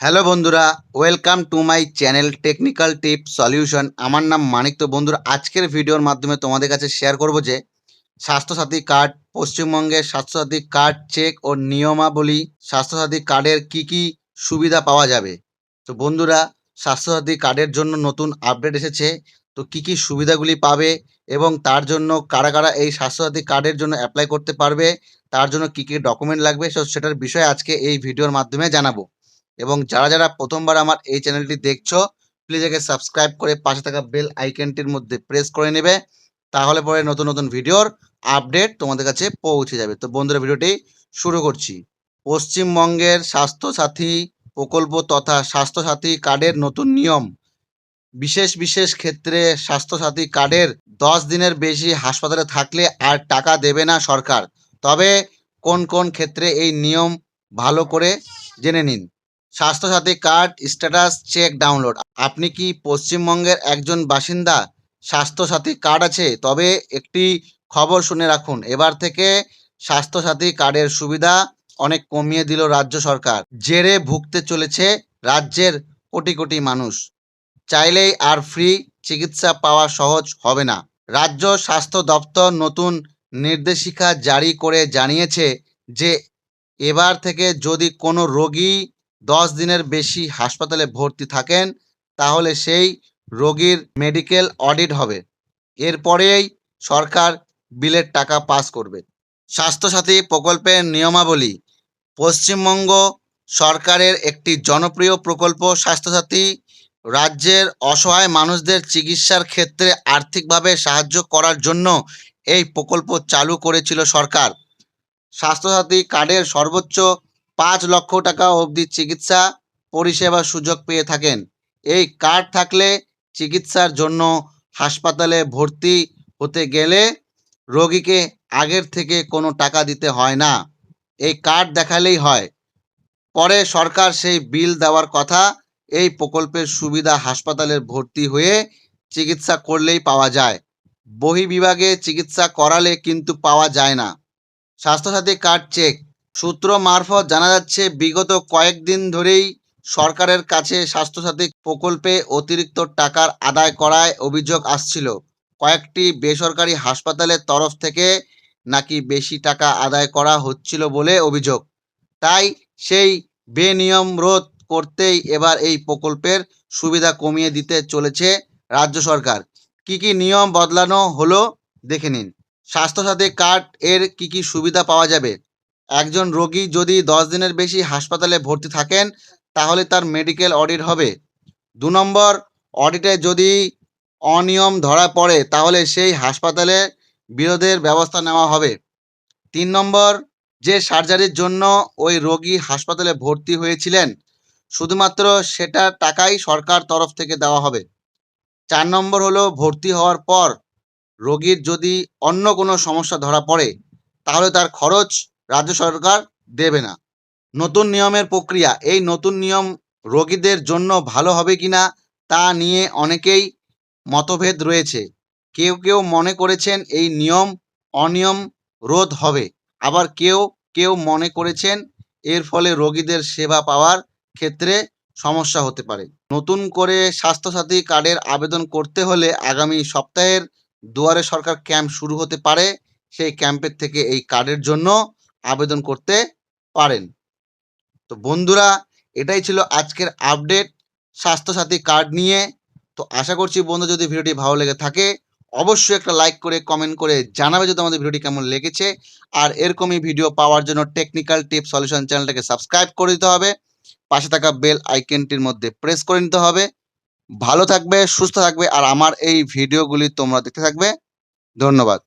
Hello বন্ধুরা, welcome to my channel technical tip solution. আমার নাম মানিক। তো বন্ধুরা, আজকের ভিডিওর মাধ্যমে তোমাদের কাছে শেয়ার করব যে, স্বাস্থ্যসাথী কার্ড, পশ্চিমবঙ্গের স্বাস্থ্যসাথী কার্ড চেক ও নিয়মাবলী, স্বাস্থ্যসাথী কার্ডের কি কি সুবিধা পাওয়া যাবে? তো বন্ধুরা, স্বাস্থ্যসাথী কার্ডের জন্য নতুন আপডেট এসেছে। তো কি কি সুবিধাগুলি পাবে এবং তার জন্য কারা কারা এই স্বাস্থ্যসাথী কার্ডের জন্য অ্যাপ্লাই করতে পারবে, তার জন্য কি কি ডকুমেন্ট লাগবে সেটার বিষয়ে আজকে এই ভিডিওর মাধ্যমে জানাব। এবং যারা যারা প্রথমবার আমার এই চ্যানেলটি দেখছ প্লিজ একে সাবস্ক্রাইব করে পাশে থাকা বেল আইকনটির মধ্যে প্রেস করে নেবে, তাহলে পরে নতুন নতুন ভিডিওর আপডেট তোমাদের কাছে পৌঁছে যাবে। তো বন্ধুরা, ভিডিওটি শুরু করছি। পশ্চিমবঙ্গের স্বাস্থ্যসাথী প্রকল্প তথা স্বাস্থ্যসাথী কার্ডের নতুন নিয়ম। বিশেষ বিশেষ ক্ষেত্রে স্বাস্থ্যসাথী কার্ডের দশ দিনের বেশি হাসপাতালে থাকলে আর টাকা দেবে না সরকার। তবে কোন কোন ক্ষেত্রে এই নিয়ম ভালো করে জেনে নিন। Swasthya Sathi card, status check, download. আপনি কি পশ্চিমবঙ্গের একজন বাসিন্দা? স্বাস্থ্যসাথী কার্ড আছে, তবে একটি খবর শুনে রাখুন। এবার থেকে স্বাস্থ্যসাথী কার্ডের সুবিধা অনেক কমিয়ে দিল রাজ্য সরকার। জেরে ভুগতে চলেছে রাজ্যের কোটি কোটি মানুষ। চাইলেই আর ফ্রি চিকিৎসা পাওয়া সহজ হবে না। রাজ্য স্বাস্থ্য দপ্তর নতুন নির্দেশিকা জারি করে জানিয়েছে যে, এবার থেকে যদি কোনো রোগী দশ দিনের বেশি হাসপাতালে ভর্তি থাকেন, তাহলে সেই রোগীর মেডিকেল অডিট হবে। এরপরেই সরকার বিলের টাকা পাস করবে। স্বাস্থ্যসাথী প্রকল্পের নিয়মাবলী। পশ্চিমবঙ্গ সরকারের একটি জনপ্রিয় প্রকল্প স্বাস্থ্যসাথী। রাজ্যের অসহায় মানুষদের চিকিৎসার ক্ষেত্রে আর্থিকভাবে সাহায্য করার জন্য এই প্রকল্প চালু করেছিল সরকার। স্বাস্থ্যসাথী কার্ডের সর্বোচ্চ পাঁচ লক্ষ টাকা অবধি চিকিৎসা পরিষেবার সুযোগ পেয়ে থাকেন। এই কার্ড থাকলে চিকিৎসার জন্য হাসপাতালে ভর্তি হতে গেলে রোগীকে আগের থেকে কোনো টাকা দিতে হয় না। এই কার্ড দেখালেই হয়। পরে সরকার সেই বিল দেওয়ার কথা এই প্রকল্পের সুবিধা হাসপাতালে ভর্তি হয়ে চিকিৎসা করলেই পাওয়া যায়। বহি বিভাগে চিকিৎসা করালে কিন্তু পাওয়া যায় না। স্বাস্থ্যসাথী কার্ড চেক সূত্র মারফত জানা যাচ্ছে, বিগত কয়েকদিন ধরেই সরকারের কাছে স্বাস্থ্যসাথী প্রকল্পে অতিরিক্ত টাকার আদায় করায় অভিযোগ আসছিল। কয়েকটি বেসরকারি হাসপাতালের তরফ থেকে নাকি বেশি টাকা আদায় করা হচ্ছিল বলে অভিযোগ। তাই সেই বেনিয়ম রোধ করতেই এবার এই প্রকল্পের সুবিধা কমিয়ে দিতে চলেছে রাজ্য সরকার। কি কি নিয়ম বদলানো হলো দেখে নিন। স্বাস্থ্যসাথী কার্ড এর কি কি সুবিধা পাওয়া যাবে? একজন রোগী যদি দশ দিনের বেশি হাসপাতালে ভর্তি থাকেন, তাহলে তার মেডিকেল অডিট হবে। দু নম্বর অডিটে যদি অনিয়ম ধরা পড়ে, তাহলে সেই হাসপাতালে বিরোধের ব্যবস্থা নেওয়া হবে। তিন নম্বর, যে সার্জারির জন্য ওই রোগী হাসপাতালে ভর্তি হয়েছিলেন, শুধুমাত্র সেটা টাকাই সরকার তরফ থেকে দেওয়া হবে। চার নম্বর হলো, ভর্তি হওয়ার পর রোগীর যদি অন্য কোনো সমস্যা ধরা পড়ে, তাহলে তার খরচ রাজ্য সরকার দেবে না। নতুন নিয়মের প্রক্রিয়া, এই নতুন নিয়ম রোগীদের জন্য ভালো হবে কিনা তা নিয়ে অনেকেই মতভেদ রয়েছে। কেউ কেউ মনে করেছেন এই নিয়ম অনিয়ম রোধ হবে, আবার কেউ কেউ মনে করেছেন এর ফলে রোগীদের সেবা পাওয়ার ক্ষেত্রে সমস্যা হতে পারে। নতুন করে স্বাস্থ্যসাথী কার্ডের আবেদন করতে হলে আগামী সপ্তাহের দুয়ারে সরকার ক্যাম্প শুরু হতে পারে। সেই ক্যাম্পের থেকে এই কার্ডের জন্য আবেদন করতে পারেন। তো বন্ধুরা, এটাই ছিল আজকের আপডেট স্বাস্থ্যসাথী কার্ড নিয়ে। তো আশা করছি বন্ধু যদি ভিডিওটি ভালো লেগে থাকে, অবশ্যই একটা লাইক করে কমেন্ট করে জানাবে যদি আমাদের ভিডিওটি কেমন লেগেছে। আর এরকমই ভিডিও পাওয়ার জন্য টেকনিক্যাল টিপ সলিউশন চ্যানেলটাকে সাবস্ক্রাইব করে দিতে হবে। পাশে থাকা বেল আইকনটির মধ্যে প্রেস করে নিতে হবে। ভালো থাকবে, সুস্থ থাকবে, আর আমার এই ভিডিওগুলি তোমরা দেখতে থাকবে। ধন্যবাদ।